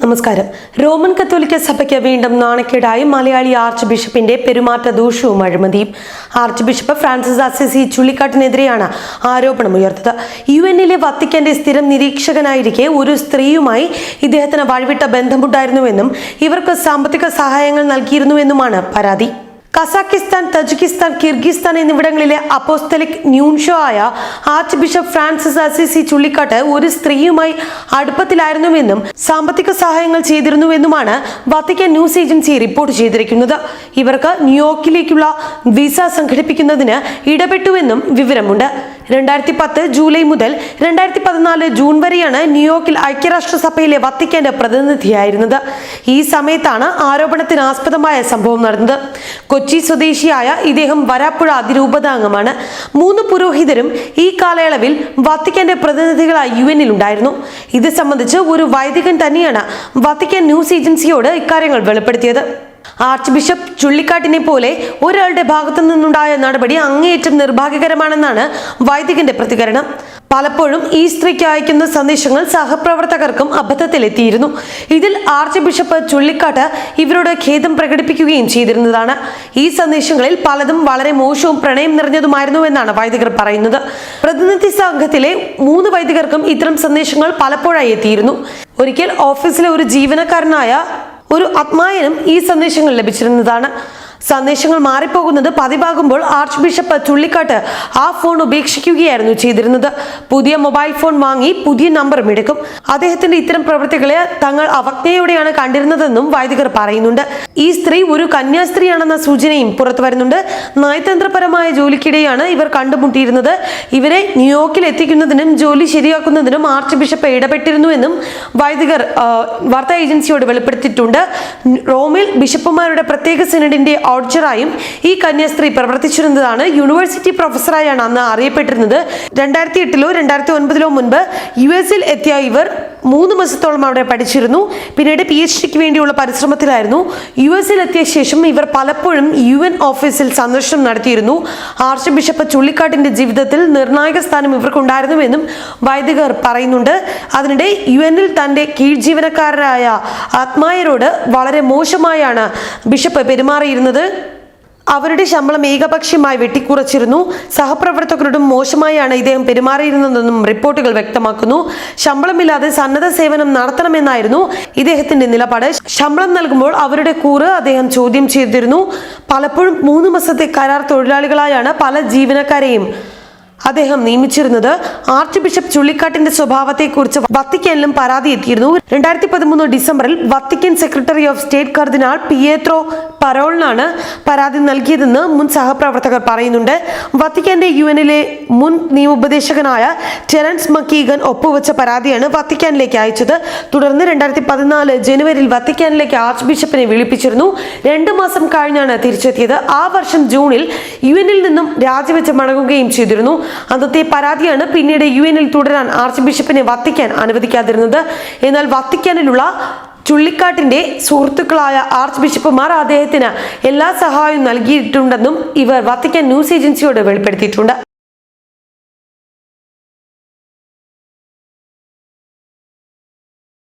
നമസ്കാരം. റോമൻ കത്തോലിക്ക സഭയ്ക്ക് വീണ്ടും നാണക്കേടായി മലയാളി ആർച്ച് ബിഷപ്പിന്റെ പെരുമാറ്റ ദൂഷ്യവും അഴിമതിയും. ആർച്ച് ബിഷപ്പ് ഫ്രാൻസിസ് അസിസി ചുള്ളിക്കാട്ടിനെതിരെയാണ് ആരോപണം ഉയർത്തത്. യു എന്നിലെ വത്തിക്കന്റെ സ്ഥിരം നിരീക്ഷകനായിരിക്കെ ഒരു സ്ത്രീയുമായി ഇദ്ദേഹത്തിന് വഴിവിട്ട ബന്ധമുണ്ടായിരുന്നുവെന്നും ഇവർക്ക് സാമ്പത്തിക സഹായങ്ങൾ നൽകിയിരുന്നുവെന്നുമാണ് പരാതി. കസാക്കിസ്ഥാൻ തജിക്കിസ്ഥാൻ കിർഗിസ്ഥാൻ എന്നിവിടങ്ങളിലെ അപ്പോസ്തലിക് ന്യൂൻഷോ ആയ archbishop Francis Assisi Chullikkattu ഒരു സ്ത്രീയുമായി അടുപ്പത്തിലായിരുന്നുവെന്നും സാമ്പത്തിക സഹായങ്ങൾ ചെയ്തിരുന്നുവെന്നുമാണ് വത്തിക്കാൻ ന്യൂസ് ഏജൻസി റിപ്പോർട്ട് ചെയ്തിരിക്കുന്നത്. ഇവർക്ക് ന്യൂയോർക്കിലേക്കുള്ള വിസ സംഘടിപ്പിക്കുന്നതിന് ഇടപെട്ടുവെന്നും വിവരമുണ്ട്. രണ്ടായിരത്തി പത്ത് ജൂലൈ മുതൽ രണ്ടായിരത്തി പതിനാല് ജൂൺ വരെയാണ് ന്യൂയോർക്കിൽ ഐക്യരാഷ്ട്രസഭയിലെ വത്തിക്കാന്റെ പ്രതിനിധിയായിരുന്നത്. ഈ സമയത്താണ് ആരോപണത്തിന് ആസ്പദമായ സംഭവം നടന്നത്. കൊച്ചി സ്വദേശിയായ ഇദ്ദേഹം വരാപ്പുഴ അതിരൂപതാംഗമാണ്. മൂന്ന് പുരോഹിതരും ഈ കാലയളവിൽ വത്തിക്കാന്റെ പ്രതിനിധികളായി യു എനിൽ ഉണ്ടായിരുന്നു. ഇത് സംബന്ധിച്ച് ഒരു വൈദികൻ തന്നെയാണ് വത്തിക്കാൻ ന്യൂസ് ഏജൻസിയോട് ഇക്കാര്യങ്ങൾ വെളിപ്പെടുത്തിയത്. ആർച്ച് ബിഷപ്പ് ചുള്ളിക്കാട്ടിനെ പോലെ ഒരാളുടെ ഭാഗത്തു നിന്നുണ്ടായ നടപടി അങ്ങേയറ്റം നിർഭാഗ്യകരമാണെന്നാണ് വൈദികന്റെ പ്രതികരണം. പലപ്പോഴും ഈ സ്ത്രീക്ക് അയക്കുന്ന സന്ദേശങ്ങൾ സഹപ്രവർത്തകർക്കും അബദ്ധത്തിലെത്തിയിരുന്നു. ഇതിൽ ആർച്ച് ബിഷപ്പ് ചുള്ളിക്കാട്ട് ഇവരോട് ഖേദം പ്രകടിപ്പിക്കുകയും ചെയ്തിരുന്നതാണ്. ഈ സന്ദേശങ്ങളിൽ പലതും വളരെ മോശവും പ്രണയം നിറഞ്ഞതുമായിരുന്നു എന്നാണ് വൈദികർ പറയുന്നത്. പ്രതിനിധി സംഘത്തിലെ മൂന്ന് വൈദികർക്കും ഇത്തരം സന്ദേശങ്ങൾ പലപ്പോഴായി എത്തിയിരുന്നു. ഒരിക്കൽ ഓഫീസിലെ ഒരു ജീവനക്കാരനായ ഒരു ആത്മായനം ഈ സന്ദേശങ്ങൾ ലഭിച്ചിരുന്നതാണ് സന്ദേശങ്ങൾ മാറിപ്പോകുന്നത് പതിവാകുമ്പോൾ ആർച്ച് ബിഷപ്പ് ചുള്ളിക്കാട്ട് ആ ഫോൺ ഉപേക്ഷിക്കുകയായിരുന്നു ചെയ്തിരുന്നത്. പുതിയ മൊബൈൽ ഫോൺ വാങ്ങി പുതിയ നമ്പറും എടുക്കും. അദ്ദേഹത്തിന്റെ ഇത്തരം പ്രവൃത്തികളെ തങ്ങൾ അവജ്ഞയോടെയാണ് കണ്ടിരുന്നതെന്നും വൈദികർ പറയുന്നുണ്ട്. ഈ സ്ത്രീ ഒരു കന്യാസ്ത്രീയാണെന്ന സൂചനയും പുറത്തു വരുന്നുണ്ട്. നയതന്ത്രപരമായ ജോലിക്കിടെയാണ് ഇവർ കണ്ടുമുട്ടിയിരുന്നത്. ഇവരെ ന്യൂയോർക്കിൽ എത്തിക്കുന്നതിനും ജോലി ശരിയാക്കുന്നതിനും ആർച്ച് ബിഷപ്പ് ഇടപെട്ടിരുന്നുവെന്നും വൈദികർ വാർത്താ ഏജൻസിയോട് വെളിപ്പെടുത്തിയിട്ടുണ്ട്. റോമിൽ ബിഷപ്പുമാരുടെ പ്രത്യേക സിനഡിന്റെ ഓഡ്ജറായും ഈ കന്യാസ്ത്രീ പ്രവർത്തിച്ചിരുന്നതാണ്. യൂണിവേഴ്സിറ്റി പ്രൊഫസറായാണ് അന്ന് അറിയപ്പെട്ടിരുന്നത്. രണ്ടായിരത്തി എട്ടിലോ രണ്ടായിരത്തി ഒൻപതിലോ മുൻപ് യു എസിൽ എത്തിയ ഇവർ മൂന്ന് മാസത്തോളം അവിടെ പഠിച്ചിരുന്നു. പിന്നീട് പി എച്ച് ഡിക്ക് വേണ്ടിയുള്ള പരിശ്രമത്തിലായിരുന്നു. യു എസിൽ എത്തിയ ശേഷം ഇവർ പലപ്പോഴും യു എൻ ഓഫീസിൽ സന്ദർശനം നടത്തിയിരുന്നു. ആർച്ച് ബിഷപ്പ് ചുള്ളിക്കാട്ടിന്റെ ജീവിതത്തിൽ നിർണായക സ്ഥാനം ഇവർക്കുണ്ടായിരുന്നുവെന്നും വൈദികർ പറയുന്നുണ്ട്. അതിനിടെ യു എന്നിൽ തന്റെ കീഴ് ജീവനക്കാരായ ആത്മായരോട് വളരെ മോശമായാണ് ബിഷപ്പ് പെരുമാറിയിരുന്നത്. അവരുടെ ശമ്പളം ഏകപക്ഷീയമായി വെട്ടിക്കുറച്ചിരുന്നു. സഹപ്രവർത്തകരോടും മോശമായാണ് ഇദ്ദേഹം പെരുമാറിയിരുന്നതെന്നും റിപ്പോർട്ടുകൾ വ്യക്തമാക്കുന്നു. ശമ്പളമില്ലാതെ സന്നദ്ധ സേവനം നടത്തണമെന്നായിരുന്നു ഇദ്ദേഹത്തിന്റെ നിലപാട്. ശമ്പളം നൽകുമ്പോൾ അവരുടെ കൂറ് അദ്ദേഹം ചോദ്യം ചെയ്തിരുന്നു. പലപ്പോഴും മൂന്ന് മാസത്തെ കരാർ തൊഴിലാളികളായാണ് പല ജീവനക്കാരെയും അദ്ദേഹം നിയമിച്ചിരുന്നത്. ആർച്ച് ബിഷപ്പ് ചുള്ളിക്കാട്ടിന്റെ സ്വഭാവത്തെക്കുറിച്ച് വത്തിക്കാനിലും പരാതി എത്തിയിരുന്നു. രണ്ടായിരത്തി പതിമൂന്ന് ഡിസംബറിൽ Vatican secretary of state cardinal Pietro പരോളിനാണ് പരാതി നൽകിയതെന്ന് മുൻ സഹപ്രവർത്തകർ പറയുന്നുണ്ട്. വത്തിക്കാന്റെ യു എനിലെ മുൻ നിയമോപദേശകനായ ടെറൻസ് മക്കീഗൻ ഒപ്പുവെച്ച പരാതിയാണ് വത്തിക്കാനിലേക്ക് അയച്ചത്. തുടർന്ന് രണ്ടായിരത്തി പതിനാല് ജനുവരിയിൽ വത്തിക്കാനിലേക്ക് ആർച്ച് ബിഷപ്പിനെ വിളിപ്പിച്ചിരുന്നു. രണ്ടു മാസം കഴിഞ്ഞാണ് തിരിച്ചെത്തിയത്. ആ വർഷം ജൂണിൽ യു എനിൽ നിന്നും രാജിവെച്ച് മടങ്ങുകയും ചെയ്തിരുന്നു. അന്നത്തെ പരാതിയാണ് പിന്നീട് യു എനിൽ തുടരാൻ ആർച്ച് ബിഷപ്പിനെ വത്തിക്കാൻ അനുവദിക്കാതിരുന്നത്. എന്നാൽ വത്തിക്കാനിലുള്ള ചുള്ളിക്കാട്ടിന്റെ സുഹൃത്തുക്കളായ ആർച്ച് ബിഷപ്പുമാർ അദ്ദേഹത്തിന് എല്ലാ സഹായവും നൽകിയിട്ടുണ്ടെന്നും ഇവർ വത്തിക്കാൻ ന്യൂസ് ഏജൻസിയോട് വെളിപ്പെടുത്തിയിട്ടുണ്ട്.